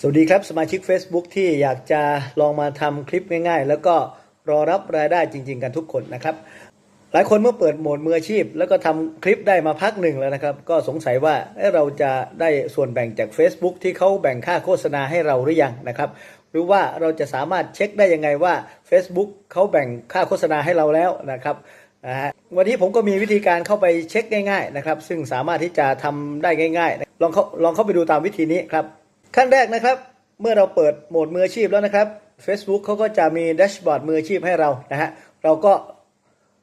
สวัสดีครับสมาชิก Facebook ที่อยากจะลองมาทำคลิปง่ายๆ แล้วก็รอรับรายได้จริง ๆ กันทุกคนนะครับ หลายคนเมื่อเปิดโหมดมืออาชีพ แล้วก็ทำคลิปได้มาพักหนึ่งแล้วนะครับ ก็สงสัยว่าเราจะได้ส่วนแบ่งจาก Facebook ที่เขาแบ่งค่าโฆษณาให้เราหรือยังนะครับ หรือว่าเราจะสามารถเช็คได้ยังไงว่า Facebook เขาแบ่งค่าโฆษณาให้เราแล้วนะครับนะฮะวันนี้ผมก็มีวิธีการเข้าไปเช็คง่าย ๆนะครับ ซึ่งสามารถที่จะทำได้ง่าย ๆ ลองเข้าลองเข้าไปดูตามวิธีนี้ครับ ขั้นแรกนะครับ เมื่อเราเปิดโหมดมืออาชีพแล้วนะครับ Facebook เขาก็จะมีแดชบอร์ดมืออาชีพให้เรานะฮะเราก็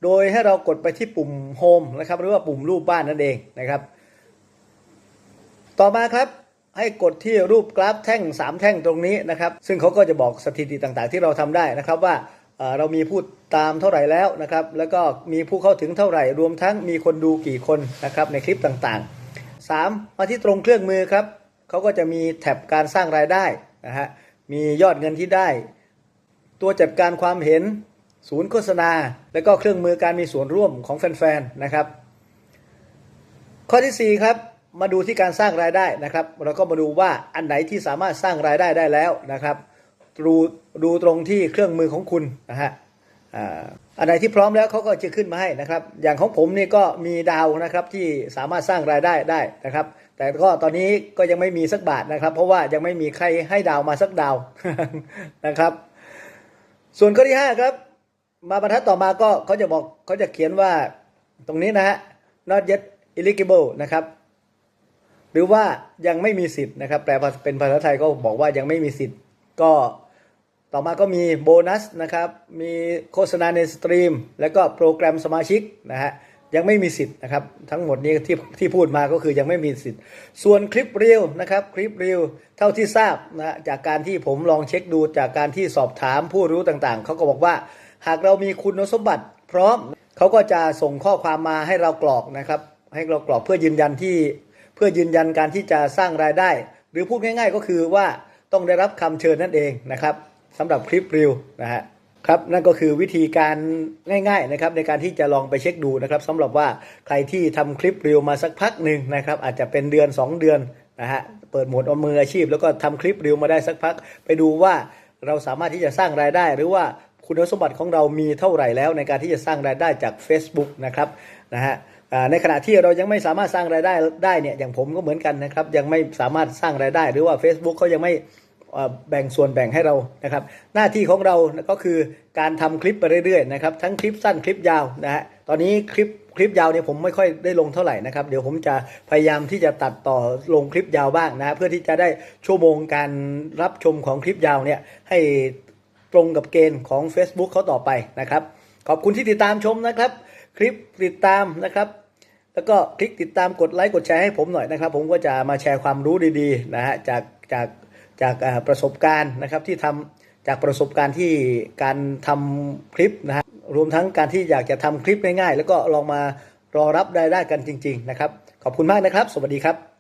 โดยให้เรากดไปที่ปุ่ม Home นะครับ หรือว่าปุ่มรูปบ้านนั่นเองนะครับ ต่อมาครับให้กดที่รูปกราฟแท่ง 3 แท่งตรงนี้นะครับ ซึ่งเขาก็จะบอกสถิติต่างๆ ที่เราทำได้นะครับว่าเอ่อเรามีผู้ตามเท่าไหร่แล้วนะครับ แล้วก็มีผู้เข้าถึงเท่าไหร่ รวมทั้งมีคนดูกี่คนนะครับในคลิปต่างๆ 3. มาที่ตรงเครื่องมือครับ เขาก็จะมีแท็บการสร้างรายได้นะฮะมียอดเงินที่ได้ ตัวจัดการความเห็นศูนย์โฆษณา และก็เครื่องมือการมีส่วนร่วมของแฟนๆนะครับ ข้อที่ 4 ครับมาดูที่การสร้างรายได้นะครับ เราก็มาดูว่าอันไหนที่สามารถสร้างรายได้ได้แล้วนะครับดูดูตรงที่เครื่องมือของคุณนะฮะอันไหนที่พร้อมแล้วเขาก็จะขึ้นมาให้นะครับ อย่างของผมนี่ก็มีดาวนะครับที่สามารถสร้างรายได้ได้นะครับ แต่ก็ตอนนี้ก็ยังไม่มีสักบาทนะครับ เพราะว่ายังไม่มีใครให้ดาวมาสักดาวนะครับ ส่วนข้อที่ 5 ครับ มาบรรทัดต่อมาก็เขาจะบอกเขาจะเขียนว่าตรงนี้นะฮะ not yet eligible นะครับ หรือว่ายังไม่มีสิทธิ์นะครับ แปลเป็นภาษาไทยก็บอกว่ายังไม่มีสิทธิ์ ก็ต่อมาก็มีโบนัสนะครับ มีโฆษณาในสตรีม แล้วก็โปรแกรมสมาชิกนะฮะ ยังไม่มีสิทธิ์นะครับ ทั้งหมดนี้ที่ที่พูดมาก็คือยังไม่มีสิทธิ์ ส่วนคลิปเรียวนะครับคลิปเรียวเท่าที่ทราบนะจากการที่ผมลองเช็คดูจากการที่สอบถามผู้รู้ต่างๆ เขาก็บอกว่า หากเรามีคุณสมบัติ พร้อมเขาก็จะส่งข้อความมาให้เรากรอกนะครับ ให้เรากรอกเพื่อยืนยันที่ เพื่อยืนยันการที่จะสร้างรายได้ หรือพูดง่าย ๆ ก็คือว่าต้องได้รับคำเชิญนั่นเองนะครับสำหรับคลิปเรียวนะฮะ ครับนั่นก็คือวิธีการง่ายๆนะครับในการที่จะลองไปเช็คดูนะครับสำหรับว่าใครที่ทำคลิปรีวมาสักพักหนึ่งนะครับอาจจะเป็นเดือน 2 เดือนนะฮะเปิดโหมดอมืออาชีพ แล้วก็ทำคลิปรีวมาได้สักพัก ไปดูว่าเราสามารถที่จะสร้างรายได้ หรือว่าคุณสมบัติของเรามีเท่าไหร่แล้ว ในการที่จะสร้างรายได้จาก Facebook นะครับนะฮะในขณะที่เรายังไม่สามารถสร้างรายได้ได้เนี่ยอย่างผมก็เหมือนกันนะครับยังไม่สามารถสร้างรายได้ หรือว่า Facebook เขายังไม่ แบ่งส่วนแบ่งให้เรานะครับ หน้าที่ของเราก็คือการทำคลิปไปเรื่อยๆนะครับทั้งคลิปสั้นคลิปยาวนะฮะตอนนี้คลิปคลิปยาวเนี่ยผมไม่ค่อยได้ลงเท่าไหร่นะครับเดี๋ยวผมจะพยายามที่จะตัดต่อลงคลิปยาวบ้างนะเพื่อที่จะได้ชั่วโมงการรับชมของคลิปยาวเนี่ยให้ตรงกับเกณฑ์ของ Facebook เขาต่อไปนะครับ ขอบคุณที่ติดตามชมนะครับ คลิปติดตามนะครับ แล้วก็คลิกติดตามกดไลค์กดแชร์ให้ผมหน่อยนะครับ ผมก็จะมาแชร์ความรู้ดีๆนะฮะจากจาก จากประสบการณ์นะครับที่ทำจากประสบการณ์ที่การทำคลิปนะฮะรวมทั้งการที่อยากจะทำคลิปง่ายๆ แล้วก็ลองมารอรับรายได้กันจริง ๆ นะครับ ขอบคุณมากนะครับ สวัสดีครับ